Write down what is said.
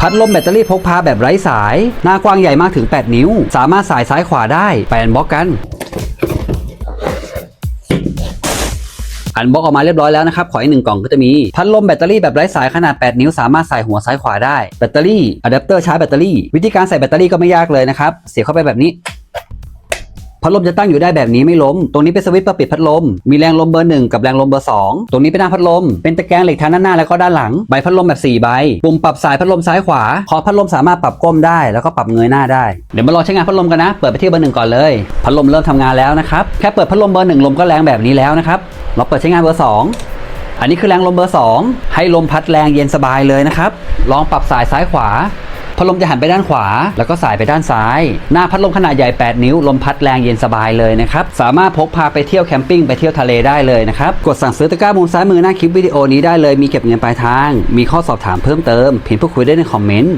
พัดลมแบตเตอรี่พกพาแบบไร้สาย หน้ากว้างใหญ่มากถึง 8 นิ้ว สามารถสายซ้ายขวาได้ไปอันบล็อกกัน อันบล็อกออกมาเรียบร้อยแล้วนะครับ ขออีกหนึ่งกล่องก็จะมี พัดลมแบตเตอรี่แบบไร้สายขนาด 8 นิ้ว สามารถใส่หัวซ้ายขวาได้ แบตเตอรี่อะแดปเตอร์ชาร์จแบตเตอรี่ วิธีการใส่แบตเตอรี่ก็ไม่ยากเลยนะครับ เสียบเข้าไปแบบนี้ พัดลมจะตั้งอยู่ได้แบบนี้ไม่ล้ม ตรงนี้เป็นสวิตช์เปิดปิดพัดลม มีแรงลมเบอร์หนึ่งกับแรงลมเบอร์สองตรงนี้เป็นหน้าพัดลม เป็นตะแกรงเหล็กทั้งด้านหน้าแล้วก็ด้านหลัง ใบพัดลมแบบ4ใบ ปุ่มปรับสายพัดลมซ้ายขวา คอพัดลมสามารถปรับก้มได้ แล้วก็ปรับเงยหน้าได้ เดี๋ยวมาลองใช้งานพัดลมกันนะ เปิดไปที่เบอร์หนึ่งก่อนเลย พัดลมเริ่มทำงานแล้วนะครับ แค่เปิดพัดลมเบอร์หนึ่งลมก็แรงแบบนี้แล้วนะครับ เราเปิดใช้งานเบอร์สองอันนี้คือแรงลมเบอร์ 2 ให้ลมพัดแรงเย็นสบายเลยนะครับ ลองปรับสายซ้ายขวา พัดลมจะหันไปด้านขวา แล้วก็สายไปด้านซ้าย หน้าพัดลมขนาดใหญ่ 8 นิ้ว ลมพัดแรงเย็นสบายเลยนะครับ สามารถพกพาไปเที่ยวแคมปิ้งไปเที่ยวทะเลได้เลยนะครับ กดสั่งซื้อตะกร้ามุมซ้ายมือหน้าคลิปวิดีโอนี้ได้เลย มีเก็บเงินปลายทาง มีข้อสอบถามเพิ่มเติมเพียงพูดคุยได้ในคอมเมนต์